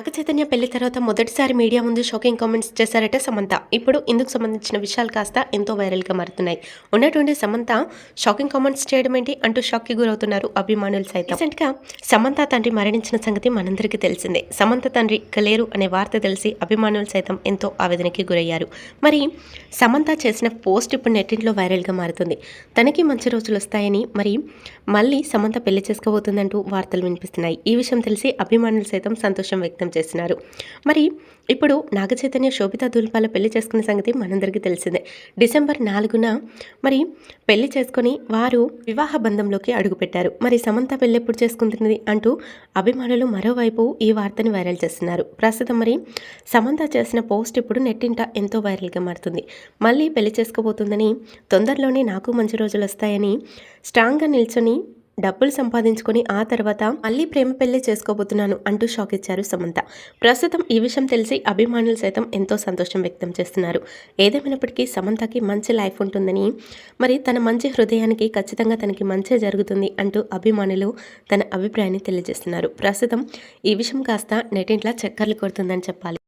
నాగచైతన్య పెళ్ళి తర్వాత మొదటిసారి మీడియా ముందు షాకింగ్ కామెంట్స్ చేశారట సమంత. ఇప్పుడు ఇందుకు సంబంధించిన విషయాలు కాస్త ఎంతో వైరల్గా మారుతున్నాయి. ఉన్నటువంటి సమంత షాకింగ్ కామెంట్స్ చేయడం ఏంటి? అంటూ షాక్కి గురవుతున్నారు అభిమానులు సైతం. రీసెంట్గా సమంత తండ్రి మరణించిన సంగతి మనందరికీ తెలిసిందే. సమంత తండ్రి కలేరు అనే వార్త తెలిసి అభిమానులు సైతం ఎంతో ఆవేదనకి గురయ్యారు. మరి సమంత చేసిన పోస్ట్ ఇప్పుడు నెట్టింట్లో వైరల్గా మారుతుంది. తనకి మంచి రోజులు వస్తాయని మరి మళ్ళీ సమంత పెళ్ళి చేసుకోబోతుందంటూ వార్తలు వినిపిస్తున్నాయి. ఈ విషయం తెలిసి అభిమానులు సైతం సంతోషం వ్యక్తం చేస్తున్నారు. మరి ఇప్పుడు నాగచైతన్య శోభిత శోభితా దూల్పాల పెళ్ళి చేసుకున్న సంగతి మనందరికీ తెలిసిందే. డిసెంబర్ నాలుగున మరి పెళ్ళి చేసుకొని వారు వివాహ బంధంలోకి అడుగుపెట్టారు మరి సమంత పెళ్ళి ఎప్పుడు చేసుకుంటున్నది అంటూ అభిమానులు మరోవైపు ఈ వార్తని వైరల్ చేస్తున్నారు. ప్రస్తుతం మరి సమంత చేసిన పోస్ట్ ఇప్పుడు నెట్టింట ఎంతో వైరల్గా మారుతుంది. మళ్ళీ పెళ్ళి చేసుకోబోతుందని తొందరలోనే నాకు మంచి రోజులు వస్తాయని స్ట్రాంగ్గా నిల్చొని డబ్బులు సంపాదించుకొని ఆ తర్వాత మళ్ళీ ప్రేమ పెళ్ళి చేసుకోబోతున్నాను అంటూ షాక్ ఇచ్చారు సమంత. ప్రస్తుతం ఈ విషయం తెలిసి అభిమానులు సైతం ఎంతో సంతోషం వ్యక్తం చేస్తున్నారు. ఏదేమైనప్పటికీ సమంతకి మంచి లైఫ్ ఉంటుందని మరి తన మంచి హృదయానికి ఖచ్చితంగా తనకి మంచి జరుగుతుంది అంటూ అభిమానులు తన అభిప్రాయాన్ని తెలియజేస్తున్నారు. ప్రస్తుతం ఈ విషయం కాస్త నెటింట్లా చక్కర్లు కొడుతుందని చెప్పాలి.